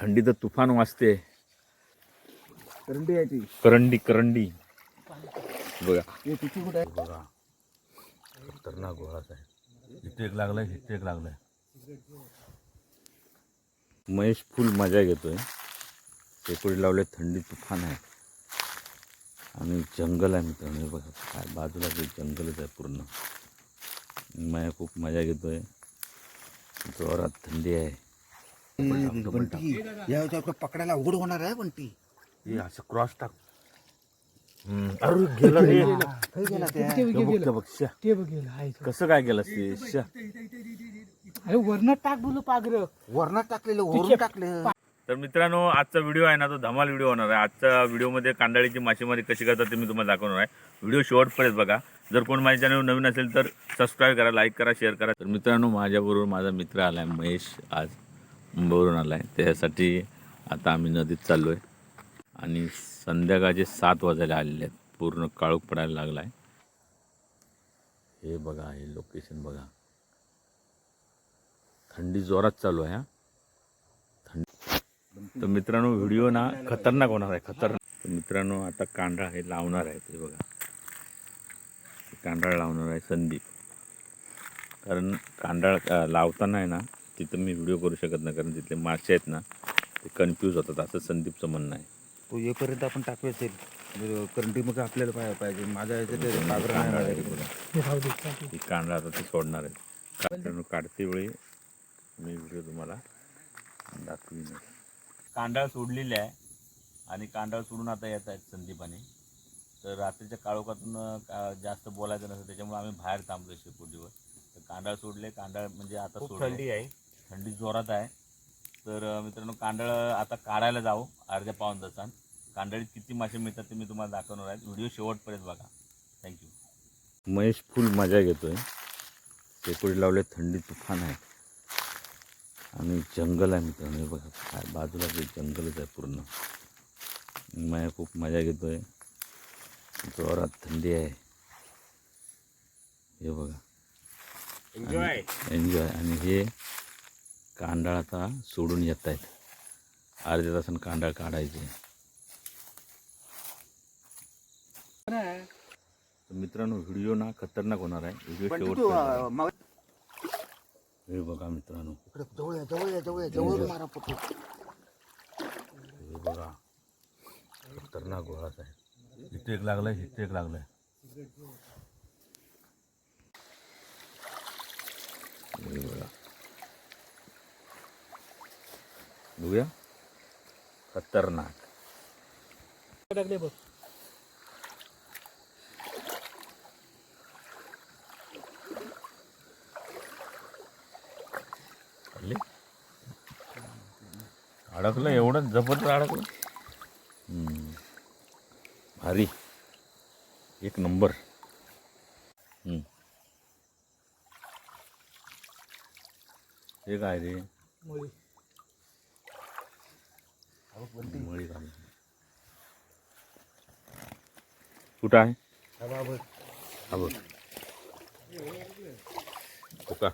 थंडीचं तुफान वाजते. करंडी आहे ती. करंडी करंडी. बघा. हे तिची कुठे आहे? बघा. खतरनाक गोळाच आहे इथे एक लागलाय इथे एक लागलाय. महेश फुल मजा घेतोय. टेकोडी लावले थंडी तुफान आहे. आणि जंगल आहे मित्रांनो. बघा काय बाजूला ते जंगलच आहे पूर्ण. मया खूप मजा घेतोय. जोरात थंडी आहे. बंटी. या वेळेस पकडायला अवघड होणार आहे बंटी. हे असं क्रॉस टाक. हम्म, अरे गेलं रे काही गेला त्या बघ, बघ, श्या. ते बघेल आहे कसं काय गेलं ते श्या. अरे वरनं टाक बोल पागर. वरणात टाकलेलं वरून टाकलं. तर मित्रांनो आजचा व्हिडिओ आहे ना तो धमाल व्हिडिओ होणार आहे. आजच्या व्हिडिओमध्ये कांदाळीची मासेमारी कशी करतात ते मी तुम्हाला दाखवणार आहे. व्हिडिओ शेवटपर्यंत बघा. जर कोण माझ्या चॅनल नवीन असेल तर सबस्क्राईब करा लाईक करा शेअर करा. तर मित्रांनो माझ्याबरोबर माझा मित्र आला आहे महेश आज. मुंबईवरून आला आहे त्यासाठी आता आम्ही नदीत चाललो आहे आणि संध्याकाळचे सात वाजायला आलेले आहेत. पूर्ण काळोख पडायला लागला आहे हे बघा हे लोकेशन बघा. थंडी जोरात चालू आहे हा. थंडी तर मित्रांनो व्हिडिओ ना खतरनाक होणार आहे खतरनाक. तर मित्रांनो आता कांडाळ हे लावणार आहे ते बघा. हे कांडाळ लावणार आहे संदीप. कारण कांडाळ लावताना आहे ना तिथं मी व्हिडिओ करू शकत नाही कारण तिथले मासे आहेत ना ते कन्फ्यूज होतात. असं संदीपचं म्हणणं आहे. तो येपर्यंत आपण टाकू असेल म्हणजे करंडी मग आपल्याला पाहिजे पाहिजे. माझ्या याच्यात ते पागर नाही कांडाळ आहे. मिळालं. ते बघा. राहू दे. चालते. कांडाळ आता ते सोडणार मित्रांनो काढते वेळी मी व्हिडिओ तुम्हाला दाखवीन. कांडाळ सोडलेली आहे आणि कांडाळ सोडून आता येत आहेत संदीपाने. तर रात्रीच्या काळोखातून का- जास्त बोलायचं नसतं त्याच्यामुळे आम्ही बाहेर थांबलो शेकोटीवर तर कांडाळ सोडले कांडाळ म्हणजे आता थंडी आहे. थंडी जोरात आहे. तर मित्रांनो कांडाळ आता काढायला जाऊ अर्ध्या पाऊन तासात कांडाळीत किती मासे मिळतात ते मी तुम्हाला दाखवणार आहे. व्हिडिओ शेवटपर्यंत बघा. थँक्यू महेश फुल मजा घेतोय. शेकोडी लावले थंडी तुफान आहे. आणि जंगल आहे मित्रांनो हे बघा. काय बाजूला ते जंगलच आहे पूर्ण. मया खूप मजा घेतोय. जोरात थंडी आहे. हे बघा. एन्जॉय एन्जॉय आणि हे कांडाळ आता सोडून येत आहेत. अर्ध्या तासानं कांडाळ काढायचे. तर मित्रांनो व्हिडिओ ना खतरनाक होणार आहे. व्हिडिओ शेवट हे बघा मित्रांनो. इकडे जवळ या जवळ या जवळ या जवळ मारा पटू हे बघा. खतरनाक गोळाच आहे इथे एक लागलाय इथे एक लागलाय. हे बघा. बघूया. खतरनाक. टाकले बघ अडकलं एवढं जबरदस्त अडकलं. भारी. एक नंबर. हे काय रे? कुठं आहे हा बघ हो का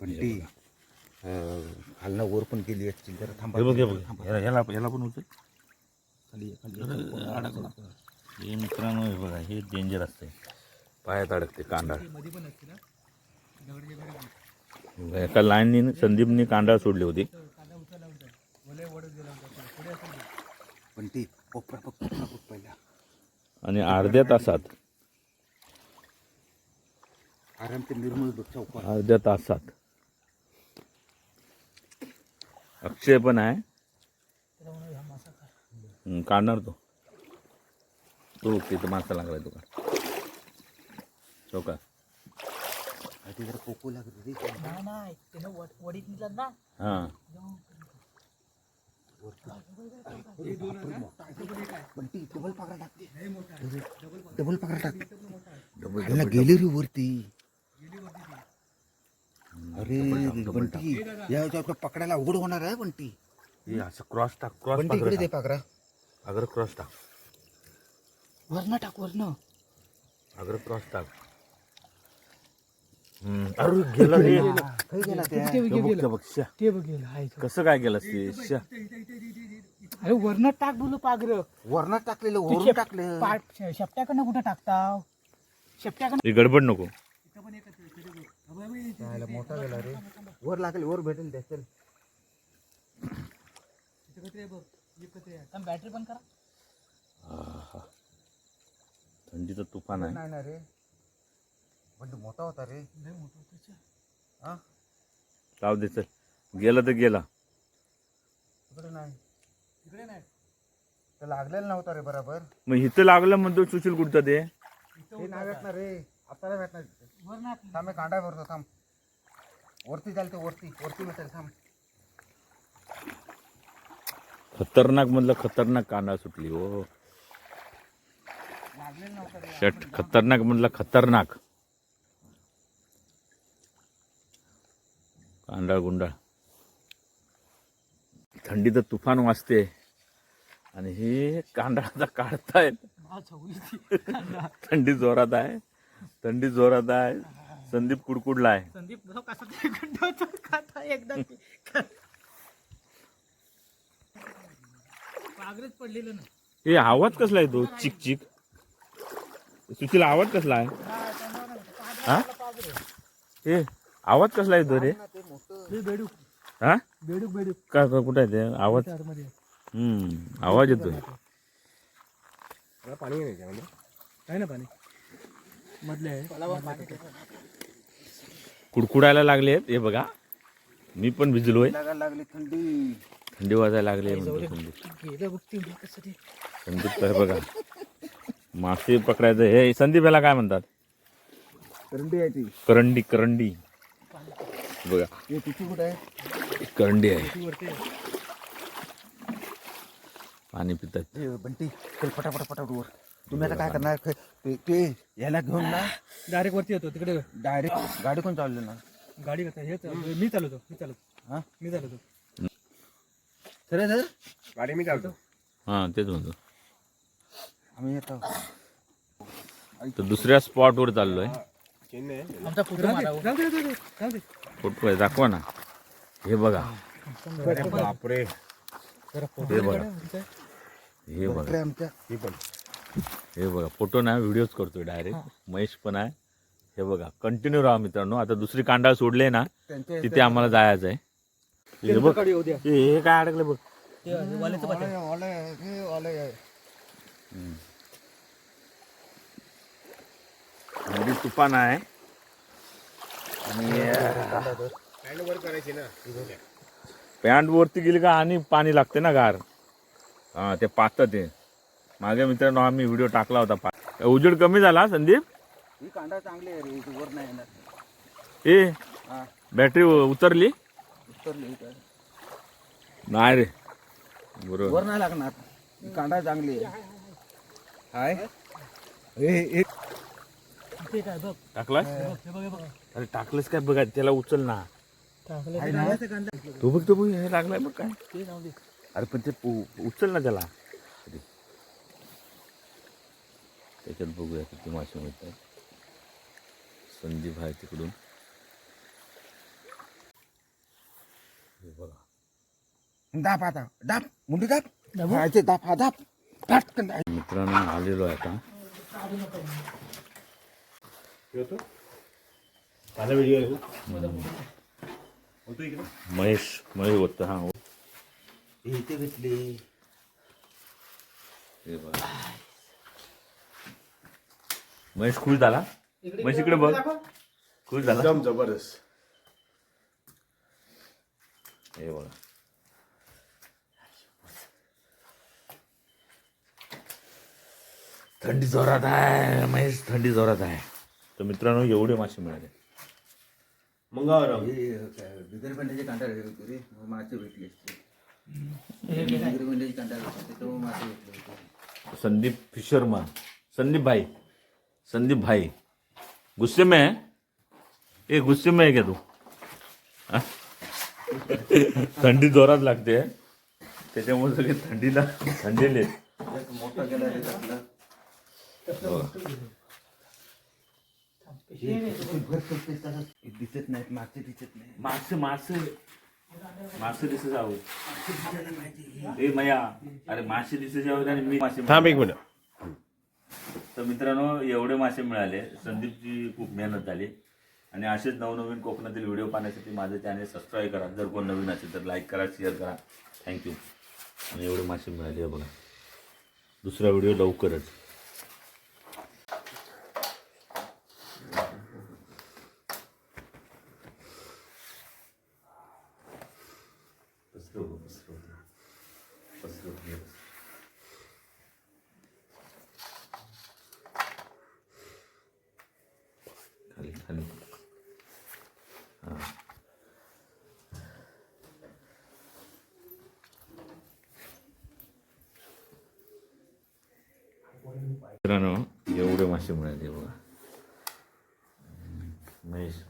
बंटी अं, खालनं वर पण गेली असतील जरा थांबा हे बघ हे बघ याला याला याला पण उचल खाली ये, खाली ये. अडकला हे मित्रांनो हे बघा हे डेंजर असते पायात अडकते कांडाळ मध्ये पण असते ना एका लाईननी संदीपनी कांडाळ सोडली होती. आणि अर्ध्या तासात. अर्ध्या तासात. अक्षय पण आहे. काढणार तो. तो तिथं मासा लागलाय तुका तो का ते जरा कोको लागत होती नाही नाही त्यानं वड वडीत निघाला ना. हां. डबल पकडा टाकते डबल पकडा टाक गेली रे वरती अरे बंटी या पकडायला अवघड होणार आहे बंटी. हे असं क्रॉस टाक क्रॉस बंटी इकडे दे पाकरा अगर क्रॉस टाक. वरनं टाक वरनं. अगर क्रॉस टाक. अरे गेला रे. गेला. ते बघ, ते बघ, श्या. ते बघेल हाय कसं काय गेलं ते श्या. अरे वरनं टाक बोलू पागर. वरणात टाकलेलं वरून टाकलं. शेपट्याकडनं कुठं टाकता शेपट्याकडनं हे गडबड नको. मोठा गेला रे. वर लागेल वर भेटेल त्या चल. बॅटरी बंद करा. आहा. थंडीचं तुफान आहे. नाही ना रे. पण मोठा होता रे. हा? जाऊ दे चल. गेलं तर गेला. तिकडे नाही. तिकडे नाही. तर लागलेला नव्हता रे बरोबर. मग इथं लागलं म्हणतो सुशील कुठचं ते. हे नाही भेटणार रे. आता नाही भेटणार. वर थांब मी कांदा भरतो थांब. वरती चालते वरती. वरती भेटेल थांब. खतरनाक मधलं खतरनाक कांदा सुटली हो. शट खतरनाक मधलं खतरनाक. कांडाळ गुंडाळ थंडीचं तुफान वाजते आणि हे कांडाळाचा काढतायत. थंडी जोरात आहे. थंडी जोरात आहे. संदीप कुडकुडला आहे संदीप पडलेलं ना हे आवाज कसला येतो चिक चिक. सुशील आवाज कसला आहे? हा ए आवाज कसला येतो रे? हे बेडूक. हा? बेडूक बेडूक. का का- कुठं आहे ते? आवाज? हम्म आवाज येतोय. पाणी आहे ना पाणी? मधले कुडकुडायला लागलेत हे बघा. मी पण भिजलोय. लागली थंडी. थंडी वाजायला लागली संदीप हे बघा. मासे पकडायचं. हे संदीप याला काय म्हणतात? थंडी आहे ती. करंडी करंडी. बघा. हे कुठं आहे? करंडी आहे. ती वरती आहे. पाणी पितात. बंटी पटापट पटापट वर. तुम्ही आता काय करणार? ते- ते याला घेऊन ना. डायरेक्ट वरती येतो तिकडे डायरेक्ट गाडी कोण चालली ना? गाडी करता हे चाल- मी चालवतो मी चालवतो. हा? मी चालवतो. सर सर गाडी मी चालवतो. हा तेच म्हणतो. आम्ही येतो तर दुसऱ्या स्पॉटवर चाललोय. आमचा फोटो मारा आहे दाखवा ना. हे बघा. बापरे. हे बघा. हे बघा. आमच्या. हे बघा. फोटो नाही व्हिडिओज करतोय डायरेक्ट महेश पण आहे. हे बघा. कंटिन्यू राहा मित्रांनो. आता दुसरी कांडाळ सोडले ना तिथे आम्हाला जायचं आहे. हे बघ. हे हे काय अडकलं बघ. थंडी तुफान आहे. आणि पॅन्ट वरती गेली का आणि पाणी लागते ना गार. हा ते पाहतं ते. माझ्या मित्रांनो आम्ही व्हिडिओ टाकला होता पा- उजेड कमी झाला संदीप? ही कांदा चांगली आहे रे वर नाही येणार. ए बॅटरी उतरली? उतरली. नाही रे. बरोबर. वर नाही लागणार. कांदा चांगली आहे. हाय. हे हे ते काय बघ. टाकलास? हे बघ हे बघ अरे टाकलंस काय? बघा त्याला उचल ना. टाकलं? तो बघ तो बघ हे लागलाय बघ काय. ते जाऊ दे. अरे पण ते उ- उचल ना त्याला. अरे. त्याच्यात बघूया किती मासे मिळत आहेत संदीप आहे तिकडून. हे बघा. दाब आता दाब. मुंडी दाब. हा, इथे दाब हा दाब. पटकन. दाब. मित्रांनो आलेलो आहे आता. महेश महेश होतं हा हे इथे घेतली. हे बघा. महेश खुश झाला? महेश इकडे बघ खुश झाला? एकदम जबरदस्त. हे बघा. थंडी जोरात आहे महेश थंडी जोरात आहे. तर मित्रांनो एवढे मासे मिळाले. मंगळवार. हे बिगर बंड्याचे कांदा होते मासे भेटले बिगर बंड्याचे होते त्याच्यामुळे मासे भेटले होते. संदीप फिशरमन संदीप भाई संदीप भाई गुस्से में है? ए गुस्से में है क्या तू? थंडी जोरात लागते त्याच्यामुळे सगळे थंडीला थंडीले एक मोठा गेला रे त्यातला भर तसंच हे दिसत नाहीत मागचे दिसत नाही मासे मासे. मासे दिसत आहोत. ए मया. अरे मासे दिसत आहोत आणि मी मासे थांब एक मिनिट. तर मित्रांनो एवढे मासे मिळाले. संदीपची खूप मेहनत झाली. आणि असेच नवनवीन कोकणातील व्हिडिओ पाहण्यासाठी माझं चॅनल सबस्क्राईब करा. जर कोण नवीन असेल तर लाईक करा शेअर करा. थँक्यू आणि एवढे मासे मिळाले बघा. दुसरा व्हिडिओ लवकरच. पसरव, yes. खाली खाली हां मित्रांनो एवढे मासे मिळाले बघा महेश ते राहतंय तुमच्यापर्यंत